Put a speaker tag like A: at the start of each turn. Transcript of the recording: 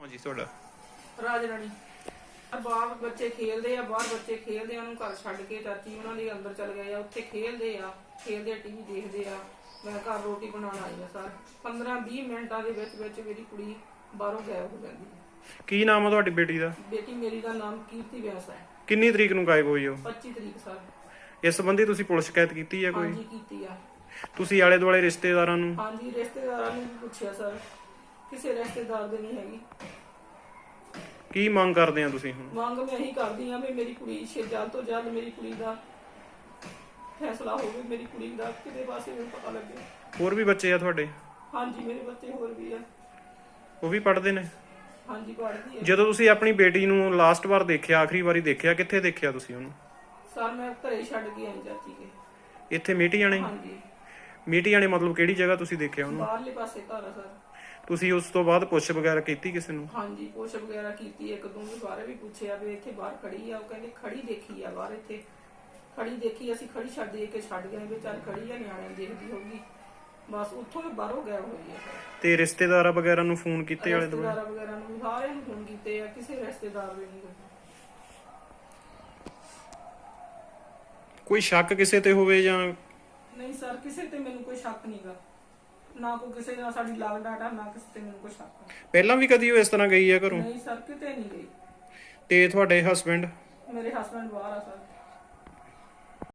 A: ਹਾਂਜੀ ਤੁਹਾਡਾ?
B: ਰਾਜ ਰਾਣੀ। ਬਾਹਰ ਬੱਚੇ ਖੇਲਦੇ ਆ ਬਾਹਰ ਬੱਚੇ ਖੇਲਦੇ ਆ ਉਹਨੂੰ ਘਰ ਛੱਡ ਕੇ ਚਾਚੀ ਉਹਨਾਂ ਦੇ ਅੰਦਰ ਚਲ ਗਏ ਆ ਉੱਥੇ ਖੇਲਦੇ ਆ ਖੇਲਦੇ ਟੀਵੀ ਦੇਖਦੇ ਆ। ਮੈਂ ਘਰ ਰੋਟੀ ਬਣਾਉਣ ਆਈ ਆ ਸਰ। 15 20 ਮਿੰਟਾਂ ਦੇ ਵਿੱਚ ਵਿੱਚ ਮੇਰੀ ਕੁੜੀ ਬਾਹਰੋਂ ਗਾਇਬ ਹੋ ਜਾਂਦੀ ਹੈ
A: ਕੀ ਨਾਮ ਆ ਤੁਹਾਡੀ ਬੇਟੀ ਦਾ?
B: ਬੇਟੀ ਮੇਰੀ ਦਾ ਨਾਮ ਕੀਰਤੀ ਵਿਆਸ ਹੈ
A: ਕਿੰਨੀ ਤਰੀਕ ਨੂੰ ਗਾਇਬ ਹੋਈ ਉਹ?
B: 25 ਤਰੀਕ ਸਰ।
A: ਇਸ ਸੰਬੰਧੀ ਤੁਸੀਂ ਪੁਲਿਸ ਸ਼ਿਕਾਇਤ ਕੀਤੀ ਹੈ ਕੋਈ?
B: ਹਾਂਜੀ ਕੀਤੀ ਆ।
A: ਤੁਸੀਂ ਆਲੇ ਦੁਆਲੇ ਰਿਸ਼ਤੇਦਾਰਾਂ ਨੂੰ?
B: ਹਾਂਜੀ ਰਿਸ਼ਤੇਦਾਰਾਂ ਨੂੰ ਵੀ ਪੁੱਛਿਆ ਸਰ। ਕਿਸੇ ਰਿਸ਼ਤੇਦਾਰ ਦੇ ਨਹੀਂ ਹੈਗੀ।
A: ਕੀ ਮੰਗ ਕਰਦੇ ਆ ਤੁਸੀਂ ਹੁਣ?
B: ਮੰਗ ਮੈਂ ਇਹੀ ਕਰਦੀ ਆ ਵੀ ਮੇਰੀ ਕੁੜੀ ਛੇ ਜਲਦ ਤੋਂ ਜਲਦ ਮੇਰੀ ਕੁੜੀ ਦਾ ਫੈਸਲਾ ਹੋਵੇ ਮੇਰੀ ਕੁੜੀ ਦਾ ਕਿਤੇ ਪਾਸੇ ਮੈਨੂੰ ਪਤਾ ਲੱਗੇ।
A: ਹੋਰ ਵੀ ਬੱਚੇ ਆ ਤੁਹਾਡੇ?
B: ਹਾਂਜੀ ਮੇਰੇ ਬੱਚੇ ਹੋਰ ਵੀ ਆ।
A: ਉਹ ਵੀ ਪੜ੍ਹਦੇ ਨੇ?
B: ਹਾਂਜੀ ਪੜ੍ਹਦੀ ਹੈ
A: ਜਦੋਂ ਤੁਸੀਂ ਆਪਣੀ ਬੇਟੀ ਨੂੰ ਲਾਸਟ ਵਾਰ ਦੇਖਿਆ ਆਖਰੀ ਵਾਰੀ ਦੇਖਿਆ ਕਿੱਥੇ ਦੇਖਿਆ ਤੁਸੀਂ ਉਹਨੂੰ?
B: ਸਰ ਮੈਂ ਘਰੇ ਛੱਡ ਕੇ ਆਈ ਚਾਚੀ ਕੇ।
A: ਇੱਥੇ ਮੀਟੀਆਣੇ
B: ਹਾਂਜੀ।
A: ਮੀਟੀਆਣੇ ਮਤਲਬ ਕਿਹੜੀ ਜਗ੍ਹਾ ਤੁਸੀਂ ਦੇਖਿਆ ਉਹਨੂੰ?
B: ਬਾਹਰਲੇ ਪਾਸੇ ਘਰ ਆ ਸਰ।
A: ਤੁਸੀਂ ਉਸ ਤੋਂ ਬਾਅਦ ਪੁੱਛ ਵਗੈਰਾ ਕੀਤੀ ਕਿਸੇ ਨੂੰ?
B: ਹਾਂਜੀ ਪੁੱਛ ਵਗੈਰਾ ਕੀਤੀ ਇੱਕ ਦੋ ਵੀ ਬਾਰੇ ਵੀ ਪੁੱਛਿਆ ਵੀ ਇੱਥੇ ਬਾਹਰ ਖੜੀ ਆ ਉਹ ਕਹਿੰਦੇ ਖੜੀ ਦੇਖੀ ਆ ਬਾਹਰ ਇੱਥੇ। ਖੜੀ ਦੇਖੀ ਅਸੀਂ ਖੜੀ ਛੱਡ ਦੇ ਕੇ ਛੱਡ ਗਏ ਵੀ ਚੱਲ ਖੜੀ ਆ ਨਿਆਣਿਆਂ ਨੂੰ ਦੇਖਦੀ ਹੋਊਗੀ। ਬਸ ਉੱਥੋਂ ਵੀ ਬਾਹਰੋਂ ਗਾਇਬ ਹੋਈ ਆ।
A: ਤੇ ਰਿਸ਼ਤੇਦਾਰਾਂ ਵਗੈਰਾ ਨੂੰ ਫੋਨ ਕੀਤੇ ਆਲੇ ਦੁਆਲੇ?
B: ਰਿਸ਼ਤੇਦਾਰਾਂ ਵਗੈਰਾ ਨੂੰ ਸਾਰਿਆਂ ਨੂੰ ਫੋਨ ਕੀਤੇ ਆ ਕਿਸੇ ਰਿਸ਼ਤੇਦਾਰ ਵੀ ਨਹੀਂ। ਗਏ
A: ਕੋਈ ਸ਼ੱਕ ਕਿਸੇ ਤੇ ਹੋਵੇ ਜਾਂ
B: ਨਹੀਂ ਸਰ ਕਿਸੇ ਤੇ ਮੈਨੂੰ ਕੋਈ ਸ਼ੱਕ ਨਹੀਂਗਾ ਨਾ ਕੋਈ ਕਿਸੇ ਨਾਲ ਸਾਡੀ ਲਾਗ ਡਾਟਾ ਨਾ ਕਿਸੇ ਤੇ ਮੈਨੂੰ ਕੋਈ ਸ਼ੱਕ
A: ਪਹਿਲਾਂ ਵੀ ਕਦੀ ਉਹ ਇਸ ਤਰ੍ਹਾਂ ਗਈ ਹੈ ਘਰੋਂ?
B: ਨਹੀਂ ਸਰ ਕਿਤੇ ਨਹੀਂ ਗਈ।
A: ਤੇ ਤੁਹਾਡੇ ਹਸਬੰਡ
B: ਮੇਰੇ ਹਸਬੰਡ ਬਾਹਰ ਆ ਸਰ।